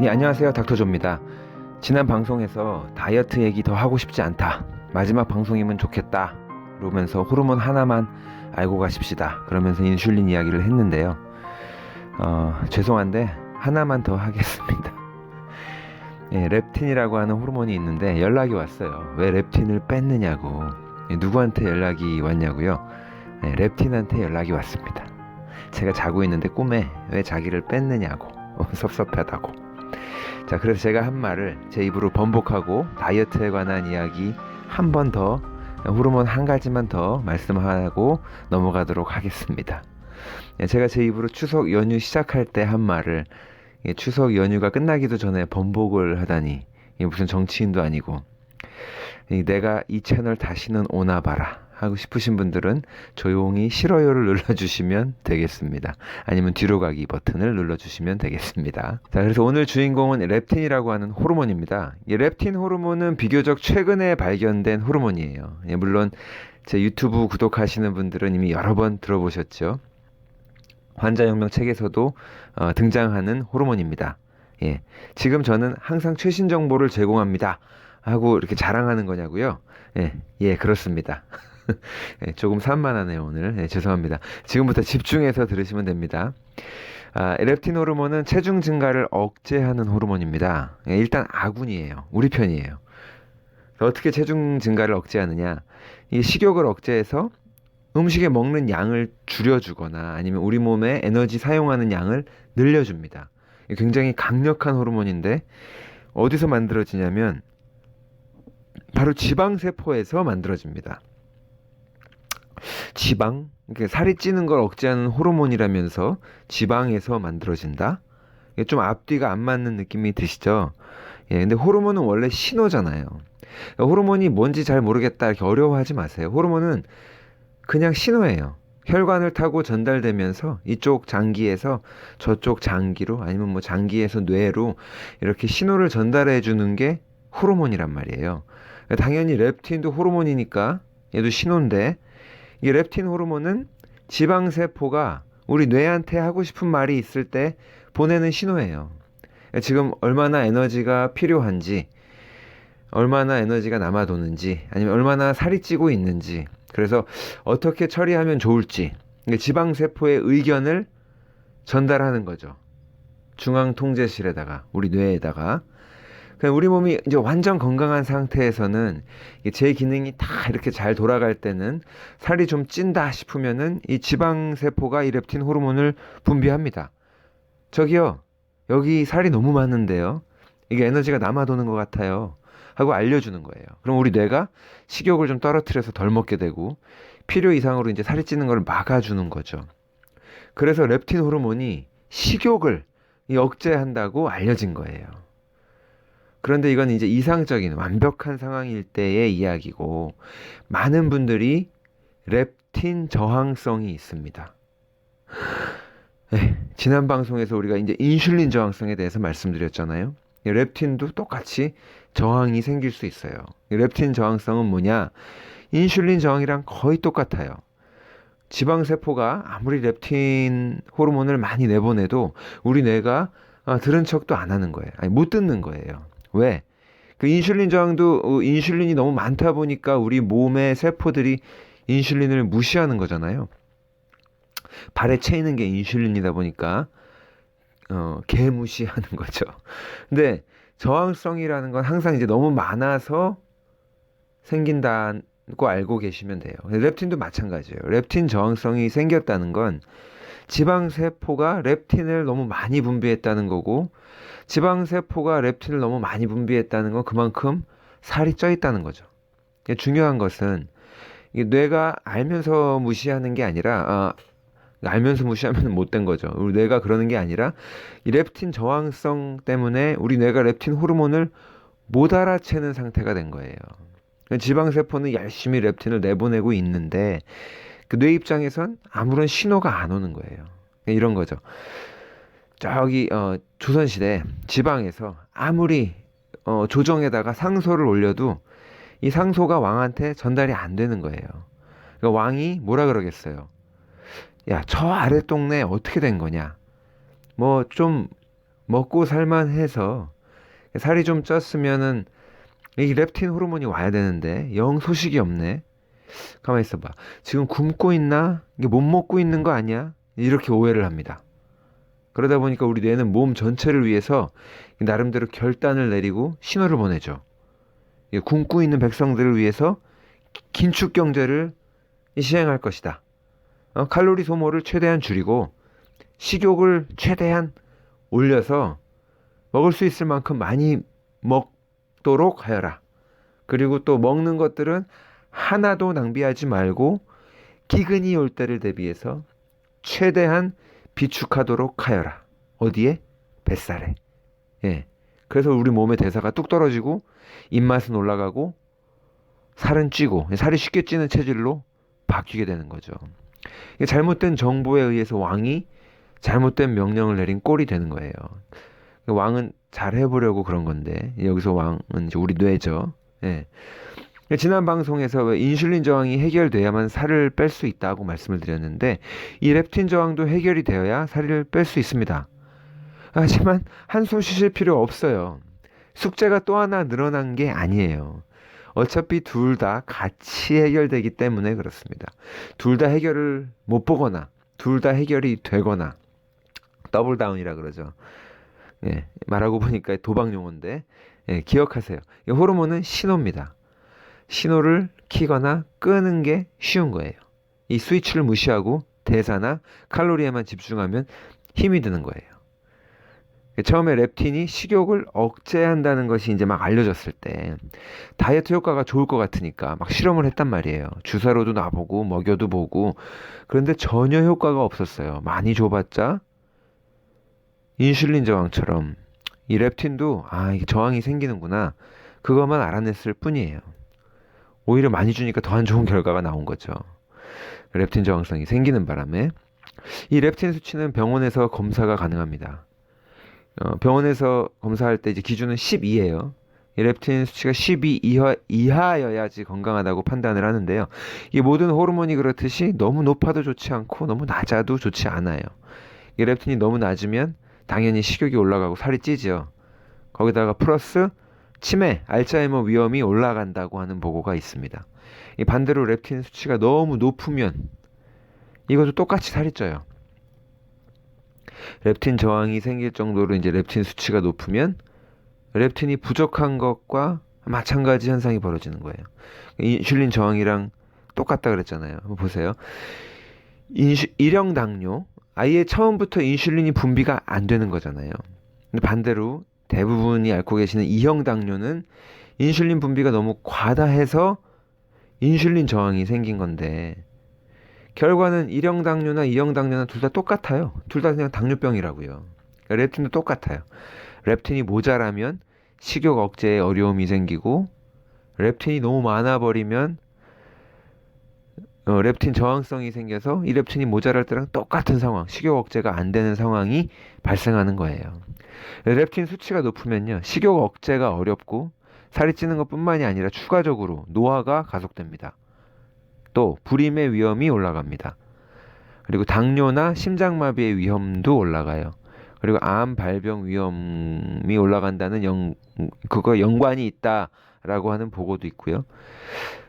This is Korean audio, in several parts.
네, 안녕하세요. 닥터조입니다. 지난 방송에서 다이어트 얘기 더 하고 싶지 않다. 마지막 방송이면 좋겠다. 그러면서 호르몬 하나만 알고 가십시다. 그러면서 인슐린 이야기를 했는데요. 어, 죄송한데 하나만 더 하겠습니다. 예, 렙틴이라고 하는 호르몬이 있는데 연락이 왔어요. 왜 렙틴을 뺐느냐고. 예, 누구한테 연락이 왔냐고요? 예, 렙틴한테 연락이 왔습니다. 제가 자고 있는데 꿈에 왜 자기를 뺐느냐고. 어, 섭섭하다고. 자, 그래서 제가 한 말을 제 입으로 번복하고 다이어트에 관한 이야기 한 번 더, 호르몬 한 가지만 더 말씀하고 넘어가도록 하겠습니다. 예, 제가 제 입으로 추석 연휴 시작할 때 한 말을 예, 추석 연휴가 끝나기도 전에 번복을 하다니 무슨 정치인도 아니고 이 내가 이 채널 다시는 오나 봐라 하고 싶으신 분들은 조용히 싫어요를 눌러주시면 되겠습니다. 아니면 뒤로 가기 버튼을 눌러주시면 되겠습니다. 자, 그래서 오늘 주인공은 렙틴이라고 하는 호르몬입니다. 이 렙틴 호르몬은 비교적 최근에 발견된 호르몬이에요. 예, 물론 제 유튜브 구독하시는 분들은 이미 여러 번 들어보셨죠. 환자혁명 책에서도 어, 등장하는 호르몬입니다. 예, 지금 저는 항상 최신 정보를 제공합니다. 하고 이렇게 자랑하는 거냐고요? 예, 예, 그렇습니다. 예, 조금 산만하네요, 오늘. 예, 죄송합니다. 지금부터 집중해서 들으시면 됩니다. 아, 렙틴 호르몬은 체중 증가를 억제하는 호르몬입니다. 예, 일단 아군이에요. 우리 편이에요. 어떻게 체중 증가를 억제하느냐? 이 식욕을 억제해서 음식에 먹는 양을 줄여주거나 아니면 우리 몸에 에너지 사용하는 양을 늘려줍니다. 굉장히 강력한 호르몬인데 어디서 만들어지냐면 바로 지방세포에서 만들어집니다. 지방, 이렇게 살이 찌는 걸 억제하는 호르몬이라면서 지방에서 만들어진다? 이게 좀 앞뒤가 안 맞는 느낌이 드시죠? 예, 근데 호르몬은 원래 신호잖아요. 호르몬이 뭔지 잘 모르겠다 이렇게 어려워하지 마세요. 호르몬은 그냥 신호예요. 혈관을 타고 전달되면서 이쪽 장기에서 저쪽 장기로 아니면 뭐 장기에서 뇌로 이렇게 신호를 전달해 주는 게 호르몬이란 말이에요. 당연히 렙틴도 호르몬이니까 얘도 신호인데 이 렙틴 호르몬은 지방 세포가 우리 뇌한테 하고 싶은 말이 있을 때 보내는 신호예요. 지금 얼마나 에너지가 필요한지, 얼마나 에너지가 남아 도는지, 아니면 얼마나 살이 찌고 있는지, 그래서 어떻게 처리하면 좋을지, 지방 세포의 의견을 전달하는 거죠. 중앙 통제실에다가 우리 뇌에다가 우리 몸이 이제 완전 건강한 상태에서는 제 기능이 다 이렇게 잘 돌아갈 때는 살이 좀 찐다 싶으면은 이 지방 세포가 이 렙틴 호르몬을 분비합니다. 저기요, 여기 살이 너무 많은데요. 이게 에너지가 남아 도는 것 같아요. 하고 알려주는 거예요. 그럼 우리 뇌가 식욕을 좀 떨어뜨려서 덜 먹게 되고 필요 이상으로 이제 살이 찌는 걸 막아주는 거죠. 그래서 렙틴 호르몬이 식욕을 억제한다고 알려진 거예요. 그런데 이건 이제 이상적인 완벽한 상황일 때의 이야기고 많은 분들이 렙틴 저항성이 있습니다. 네, 지난 방송에서 우리가 이제 인슐린 저항성에 대해서 말씀드렸잖아요. 렙틴도 똑같이 저항이 생길 수 있어요. 렙틴 저항성은 뭐냐? 인슐린 저항이랑 거의 똑같아요. 지방세포가 아무리 렙틴 호르몬을 많이 내보내도 우리 뇌가 아, 들은 척도 안 하는 거예요. 아니, 못 듣는 거예요. 왜? 그 인슐린 저항도 어, 인슐린이 너무 많다 보니까 우리 몸의 세포들이 인슐린을 무시하는 거잖아요. 발에 채이는 게 인슐린이다 보니까 어, 개무시하는 거죠. 근데 저항성이라는 건 항상 이제 너무 많아서 생긴다고 알고 계시면 돼요. 렙틴도 마찬가지예요. 렙틴 저항성이 생겼다는 건 지방 세포가 렙틴을 너무 많이 분비했다는 거고 지방 세포가 렙틴을 너무 많이 분비했다는 건 그만큼 살이 쪄 있다는 거죠. 중요한 것은 뇌가 알면서 무시하는 게 아니라 어, 알면서 무시하면 못된 거죠. 우리 뇌가 그러는 게 아니라 이 렙틴 저항성 때문에 우리 뇌가 렙틴 호르몬을 못 알아채는 상태가 된 거예요. 지방 세포는 열심히 렙틴을 내보내고 있는데 그 뇌 입장에선 아무런 신호가 안 오는 거예요. 이런 거죠. 저기 어, 조선시대 지방에서 아무리 어, 조정에다가 상소를 올려도 이 상소가 왕한테 전달이 안 되는 거예요. 그러니까 왕이 뭐라 그러겠어요. 야, 저 아래 동네 어떻게 된 거냐? 뭐 좀 먹고 살만해서 살이 좀 쪘으면은 이 렙틴 호르몬이 와야 되는데 영 소식이 없네. 가만히 있어봐. 지금 굶고 있나? 이게 못 먹고 있는 거 아니야? 이렇게 오해를 합니다. 그러다 보니까 우리 뇌는 몸 전체를 위해서 나름대로 결단을 내리고 신호를 보내죠. 굶고 있는 백성들을 위해서 긴축 경제를 시행할 것이다. 어, 칼로리 소모를 최대한 줄이고 식욕을 최대한 올려서 먹을 수 있을 만큼 많이 먹도록 하여라. 그리고 또 먹는 것들은 하나도 낭비하지 말고 기근이 올 때를 대비해서 최대한 비축하도록 하여라. 어디에? 뱃살에. 예. 그래서 우리 몸의 대사가 뚝 떨어지고 입맛은 올라가고 살은 찌고 살이 쉽게 찌는 체질로 바뀌게 되는 거죠. 잘못된 정보에 의해서 왕이 잘못된 명령을 내린 꼴이 되는 거예요. 왕은 잘 해보려고 그런 건데 여기서 왕은 우리 뇌죠. 예. 지난 방송에서 왜 인슐린 저항이 해결돼야만 살을 뺄 수 있다고 말씀을 드렸는데 이 렙틴 저항도 해결이 되어야 살을 뺄 수 있습니다. 하지만 한숨 쉬실 필요 없어요. 숙제가 또 하나 늘어난 게 아니에요. 어차피 둘 다 같이 해결되기 때문에 그렇습니다. 둘 다 해결을 못 보거나 둘 다 해결이 되거나 더블 다운이라 그러죠. 예, 말하고 보니까 도박 용어인데 예, 기억하세요. 이 호르몬은 신호입니다. 신호를 키거나 끄는 게 쉬운 거예요. 이 스위치를 무시하고 대사나 칼로리에만 집중하면 힘이 드는 거예요. 처음에 렙틴이 식욕을 억제한다는 것이 이제 막 알려졌을 때 다이어트 효과가 좋을 것 같으니까 막 실험을 했단 말이에요. 주사로도 놔보고 먹여도 보고 그런데 전혀 효과가 없었어요. 많이 줘봤자 인슐린 저항처럼 이 렙틴도 아 저항이 생기는구나 그것만 알아냈을 뿐이에요. 오히려 많이 주니까 더 안 좋은 결과가 나온 거죠. 렙틴 저항성이 생기는 바람에 이 렙틴 수치는 병원에서 검사가 가능합니다. 어, 병원에서 검사할 때 이제 기준은 12예요. 이 렙틴 수치가 12 이하, 이하여야지 건강하다고 판단을 하는데요. 이 모든 호르몬이 그렇듯이 너무 높아도 좋지 않고 너무 낮아도 좋지 않아요. 이 렙틴이 너무 낮으면 당연히 식욕이 올라가고 살이 찌죠. 거기다가 플러스 치매, 알츠하이머 위험이 올라간다고 하는 보고가 있습니다. 이 반대로 렙틴 수치가 너무 높으면 이것도 똑같이 살이 쪄요. 렙틴 저항이 생길 정도로 이제 렙틴 수치가 높으면 렙틴이 부족한 것과 마찬가지 현상이 벌어지는 거예요. 인슐린 저항이랑 똑같다 그랬잖아요. 한번 보세요. 인슈, 일형 당뇨, 아예 처음부터 인슐린이 분비가 안 되는 거잖아요. 근데 반대로 대부분이 앓고 계시는 이형 당뇨는 인슐린 분비가 너무 과다해서 인슐린 저항이 생긴 건데 결과는 1형 당뇨나 2형 당뇨나 둘 다 똑같아요. 둘 다 그냥 당뇨병이라고요. 그러니까 렙틴도 똑같아요. 렙틴이 모자라면 식욕 억제에 어려움이 생기고 렙틴이 너무 많아 버리면 어, 렙틴 저항성이 생겨서 이 렙틴이 모자랄 때랑 똑같은 상황, 식욕 억제가 안 되는 상황이 발생하는 거예요. 렙틴 수치가 높으면요, 식욕 억제가 어렵고 살이 찌는 것뿐만이 아니라 추가적으로 노화가 가속됩니다. 또 불임의 위험이 올라갑니다. 그리고 당뇨나 심장마비의 위험도 올라가요. 그리고 암 발병 위험이 올라간다는 영 그거 연관이 있다 라고 하는 보고도 있고요.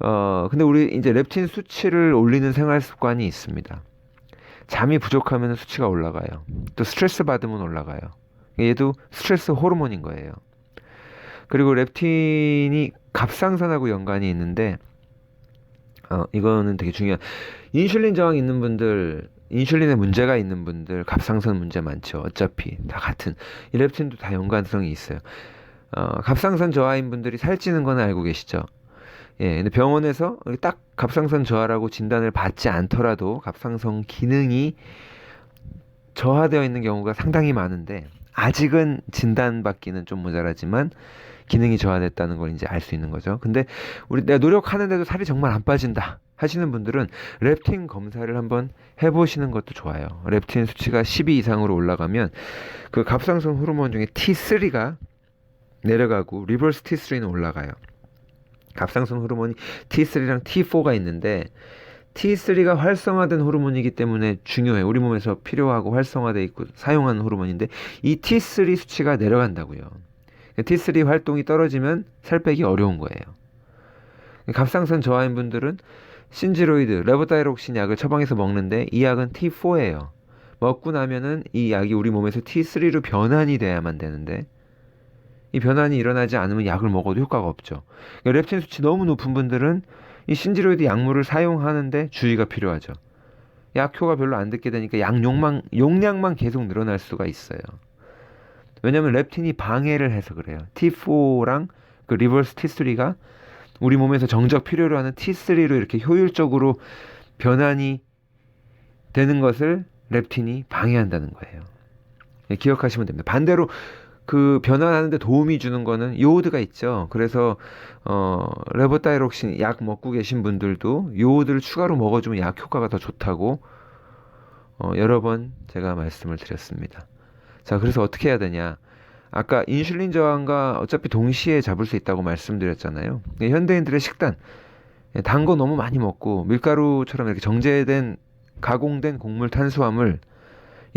어 근데 우리 이제 렙틴 수치를 올리는 생활 습관이 있습니다. 잠이 부족하면 수치가 올라가요. 또 스트레스 받으면 올라가요. 얘도 스트레스 호르몬인 거예요. 그리고 렙틴이 갑상선하고 연관이 있는데 어, 이거는 되게 중요한 인슐린 저항 있는 분들 인슐린에 문제가 있는 분들 갑상선 문제 많죠 어차피 다 같은 이 렙틴도 다 연관성이 있어요 어, 갑상선 저하인 분들이 살찌는 건 알고 계시죠 예 근데 병원에서 딱 갑상선 저하라고 진단을 받지 않더라도 갑상선 기능이 저하되어 있는 경우가 상당히 많은데 아직은 진단받기는 좀 모자라지만 기능이 저하됐다는 걸 이제 알 수 있는 거죠. 근데 우리 내가 노력하는데도 살이 정말 안 빠진다 하시는 분들은 렙틴 검사를 한번 해보시는 것도 좋아요. 렙틴 수치가 12 이상으로 올라가면 그 갑상선 호르몬 중에 T3가 내려가고 리버스 T3는 올라가요. 갑상선 호르몬이 T3랑 T4가 있는데 T3가 활성화된 호르몬이기 때문에 중요해. 우리 몸에서 필요하고 활성화돼 있고 사용하는 호르몬인데 이 T3 수치가 내려간다고요. T3 활동이 떨어지면 살 빼기 어려운 거예요. 갑상선 저하인 분들은 신지로이드, 레보다이록신 약을 처방해서 먹는데 이 약은 T4예요. 먹고 나면은 이 약이 우리 몸에서 T3로 변환이 돼야만 되는데 이 변환이 일어나지 않으면 약을 먹어도 효과가 없죠. 그러니까 렙틴 수치 너무 높은 분들은 이 신지로이드 약물을 사용하는데 주의가 필요하죠. 약효가 별로 안 듣게 되니까 약용만 용량만 계속 늘어날 수가 있어요. 왜냐면 렙틴이 방해를 해서 그래요. T4랑 그 리버스 T3가 우리 몸에서 정적 필요로 하는 T3로 이렇게 효율적으로 변환이 되는 것을 렙틴이 방해한다는 거예요. 예, 기억하시면 됩니다. 반대로 그 변환하는데 도움이 주는 거는 요오드가 있죠. 그래서 어 레보타이록신 약 먹고 계신 분들도 요오드를 추가로 먹어주면 약 효과가 더 좋다고 어, 여러 번 제가 말씀을 드렸습니다. 자, 그래서 어떻게 해야 되냐? 아까 인슐린 저항과 어차피 동시에 잡을 수 있다고 말씀드렸잖아요. 예, 현대인들의 식단 단 거 너무 많이 먹고 밀가루처럼 이렇게 정제된 가공된 곡물 탄수화물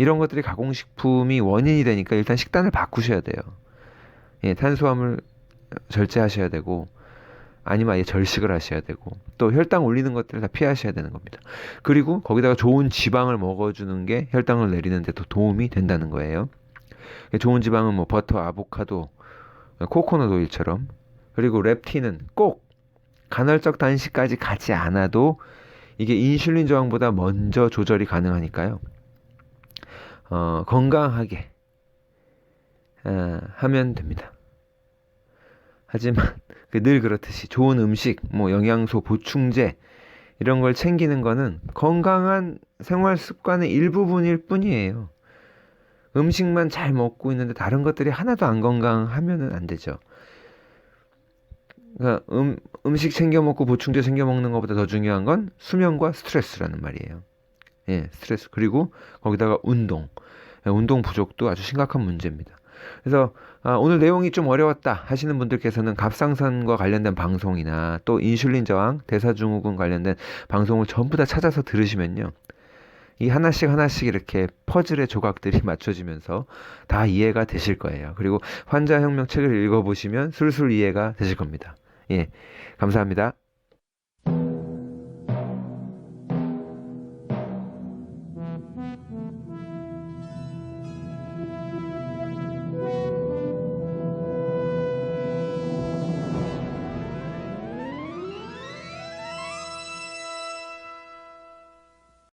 이런 것들이 가공식품이 원인이 되니까 일단 식단을 바꾸셔야 돼요. 예, 탄수화물 절제하셔야 되고 아니면 아예 절식을 하셔야 되고 또 혈당 올리는 것들을 다 피하셔야 되는 겁니다. 그리고 거기다가 좋은 지방을 먹어주는 게 혈당을 내리는 데 도 도움이 된다는 거예요. 좋은 지방은 뭐 버터, 아보카도, 코코넛 오일처럼 그리고 렙틴은 꼭 간헐적 단식까지 가지 않아도 이게 인슐린 저항보다 먼저 조절이 가능하니까요. 어, 건강하게 어, 하면 됩니다. 하지만 그늘 그렇듯이 좋은 음식, 뭐 영양소 보충제 이런 걸 챙기는 거는 건강한 생활 습관의 일부분일 뿐이에요. 음식만 잘 먹고 있는데 다른 것들이 하나도 안 건강하면은 안 되죠. 그러니까 음, 음식 챙겨 먹고 보충제 챙겨 먹는 것보다 더 중요한 건 수면과 스트레스라는 말이에요. 예, 스트레스 그리고 거기다가 운동. 예, 운동 부족도 아주 심각한 문제입니다. 그래서 아, 오늘 내용이 좀 어려웠다 하시는 분들께서는 갑상선과 관련된 방송이나 또 인슐린 저항, 대사증후군 관련된 방송을 전부 다 찾아서 들으시면요. 이 하나씩 하나씩 이렇게 퍼즐의 조각들이 맞춰지면서 다 이해가 되실 거예요. 그리고 환자혁명 책을 읽어보시면 술술 이해가 되실 겁니다. 예, 감사합니다.